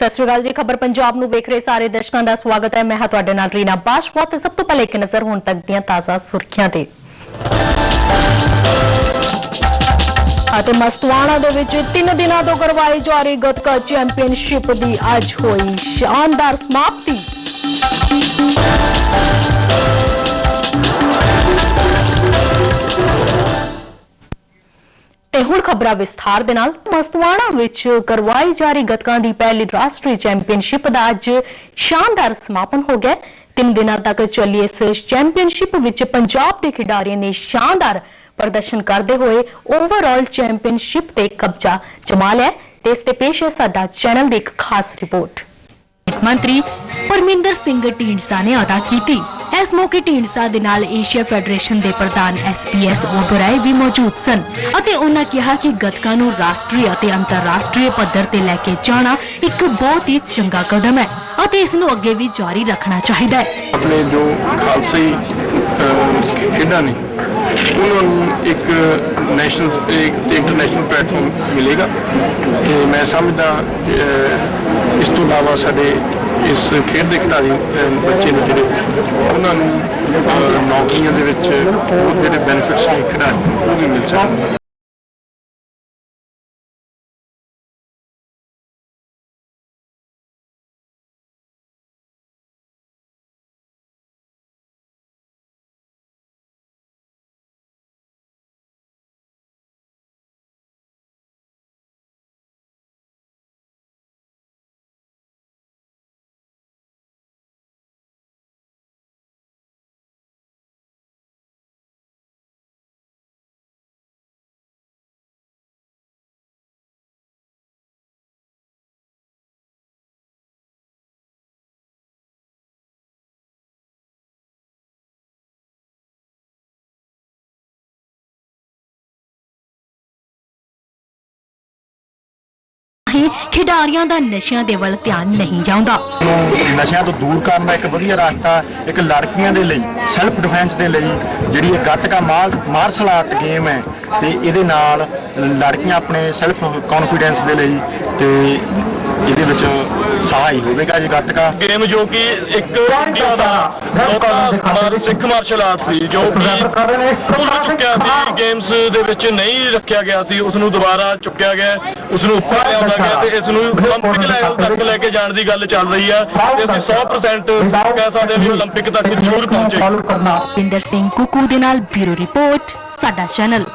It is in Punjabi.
ਸਤਿ ਸ਼੍ਰੀ ਅਕਾਲ ਜੀ, ਖਬਰ ਪੰਜਾਬ ਨੂੰ ਵੇਖ ਰਹੇ ਸਾਰੇ ਦਰਸ਼ਕਾਂ ਦਾ ਸਵਾਗਤ ਹੈ। ਮੈਂ ਹਾਂ ਤੁਹਾਡੇ ਨਾਲ ਰੀਨਾ ਬਾਸ਼ਵਾ ਤੇ ਸਭ ਤੋਂ ਪਹਿਲੇ ਇੱਕ ਨਜ਼ਰ ਹੁਣ ਤੱਕ ਦੀਆਂ ਤਾਜ਼ਾ ਸੁਰਖੀਆਂ ਤੇ। ਅਤੇ ਮਸਤਵਾਣਾ ਦੇ ਵਿੱਚ 3 ਦਿਨਾਂ ਤੋਂ ਕਰਵਾਈ ਜਾ ਰਹੀ ਗੱਤਕਾ ਚੈਂਪੀਅਨਸ਼ਿਪ ਦੀ ਅੱਜ ਹੋਈ ਸ਼ਾਨਦਾਰ ਸਮਾਪਤੀ। ਹੁਣ ਖਬਰਾਂ ਵਿਸਥਾਰ ਦੇ ਨਾਲ ਮਸਤਵਾਣਾ ਵਿੱਚ ਕਰਵਾਈ ਜਾ ਰਹੀ ਗੱਤਕਾਂ ਦੀ ਪਹਿਲੀ ਰਾਸ਼ਟਰੀ ਚੈਂਪੀਅਨਸ਼ਿਪ ਦਾ ਅੱਜ ਸ਼ਾਨਦਾਰ ਸਮਾਪਨ ਹੋ ਗਿਆ ਤਿੰਨ ਦਿਨਾਂ ਤੱਕ ਚੱਲੀ ਇਸ ਚੈਂਪੀਅਨਸ਼ਿਪ ਵਿੱਚ ਪੰਜਾਬ ਦੇ ਖਿਡਾਰੀਆਂ ਨੇ ਸ਼ਾਨਦਾਰ ਪ੍ਰਦਰਸ਼ਨ ਕਰਦੇ ਹੋਏ ਓਵਰਆਲ ਚੈਂਪੀਅਨਸ਼ਿਪ ਤੇ ਕਬਜ਼ਾ ਜਮਾ ਲਿਆ ਤੇ ਇਸ ਤੇ ਪੇਸ਼ ਹੈ ਸਾਡਾ ਚੈਨਲ ਦੀ ਇੱਕ ਖਾਸ ਰਿਪੋਰਟ। ਮੰਤਰੀ ਪਰਮਿੰਦਰ ਸਿੰਘ ਢੀਂਡਸਾ ਨੇ ਅਦਾ ਕੀਤੀ। ਇਸ ਮੌਕੇ ਢੀਂਡਸਾ ਦੇ ਨਾਲ ਏਸ਼ੀਆ ਫੈਡਰੇਸ਼ਨ ਦੇ ਪ੍ਰਧਾਨ ਐਸਪੀਐਸ ਓਬਰਾਏ ਵੀ ਮੌਜੂਦ ਸਨ ਅਤੇ ਉਹਨਾਂ ਕਿਹਾ ਕਿ ਗੱਤਕਾ ਨੂੰ ਰਾਸ਼ਟਰੀ ਅਤੇ ਅੰਤਰਰਾਸ਼ਟਰੀ ਪੱਧਰ ਤੇ ਲੈ ਕੇ ਜਾਣਾ ਇੱਕ ਬਹੁਤ ਹੀ ਚੰਗਾ ਕਦਮ ਹੈ ਅਤੇ ਇਸ ਨੂੰ ਅੱਗੇ ਵੀ ਜਾਰੀ ਰੱਖਣਾ ਚਾਹੀਦਾ ਹੈ। ਆਪਣੇ ਜੋ ਖਾਲਸਾਈ ਖੇਡਾਂ ਨੇ, ਉਹਨਾਂ ਨੂੰ ਇੱਕ ਨੈਸ਼ਨਲ ਇੱਕ ਇੰਟਰਨੈਸ਼ਨਲ ਪਲੇਟਫਾਰਮ ਮਿਲੇਗਾ। ਤੇ ਮੈਂ ਸਮਝਦਾ ਇਸ ਤੋਂ ਇਲਾਵਾ ਸਾਡੇ ਇਸ ਖੇਡ ਦੇ ਖਿਡਾਰੀ ਅਹ, ਬੱਚੇ ਨੇ ਜਿਹੜੇ ਉਹਨਾਂ ਨੂੰ ਅਹ, ਨੌਕਰੀਆਂ ਦੇ ਵਿੱਚ ਹੋਰ ਜਿਹੜੇ ਬੈਨੀਫਿਟਸ ਨੇ ਖਿਡਾਰੀ ਉਹ ਵੀ ਮਿਲ ਸਕਣ। ਹੀ ਖਿਡਾਰੀਆਂ ਦਾ ਨਸ਼ਿਆਂ ਦੇ ਵੱਲ ਧਿਆਨ ਨਹੀਂ ਜਾਂਦਾ ਨੂੰ ਨਸ਼ਿਆਂ ਤੋਂ ਦੂਰ ਕਰਨ ਦਾ ਇੱਕ ਵਧੀਆ ਰਸਤਾ, ਇੱਕ ਲੜਕੀਆਂ ਦੇ ਲਈ ਸੈਲਫ ਡਿਫੈਂਸ ਦੇ ਲਈ ਜਿਹੜੀ ਇਹ ਗੱਤਕਾ ਮਾਰ- ਮਾਰਸ਼ਲ ਆਰਟ ਗੇਮ ਹੈ ਤੇ ਇਹਦੇ ਨਾਲ ਲੜਕੀਆਂ ਆਪਣੇ ਸੈਲਫ ਕੌਨਫੀਡੈਂਸ ਦੇ ਲਈ ਤੇ ਇਹਦੇ ਵਿੱਚ ਸਹਾਈ ਹੋਵੇਗਾ ਜੀ ਗੱਤਕਾ ਗੇਮ ਜੋ ਕਿ ਇੱਕ ਇੰਡੀਆ ਦਾ ਲੋਕਾ ਸਿੱਖ ਮਾਰਸ਼ਲ ਆਰਟ ਸੀ ਜੋ ਕਿ ਭੁੱਲ ਚੁੱਕਿਆ ਸੀ ਗੇਮਸ ਦੇ ਵਿੱਚ ਨਹੀਂ ਰੱਖਿਆ ਗਿਆ ਸੀ ਉਸ ਨੂੰ ਦੁਬਾਰਾ ਚੁੱਕਿਆ ਗਿਆ ਉਸ ਨੂੰ ਉੱਪਰ ਲਿਆਉਂਦਾ ਗਿਆ ਤੇ ਇਸ ਨੂੰ 올림픽 ਲੈਵਲ ਤੱਕ ਲੈ ਕੇ ਜਾਣ ਦੀ ਗੱਲ ਚੱਲ ਰਹੀ ਹੈ ਤੇ ਅਸੀਂ 100% ਕਹਿ ਸਕਦੇ ਹਾਂ ਵੀ 올림픽 ਤੱਕ ਜ਼ਰੂਰ ਪਹੁੰਚੇ ਪਿੰਦਰ ਸਿੰਘ ਕੁਕੂ ਦੇ ਨਾਲ ਬਿਊਰੋ ਰਿਪੋਰਟ ਸਾਡਾ ਚੈਨਲ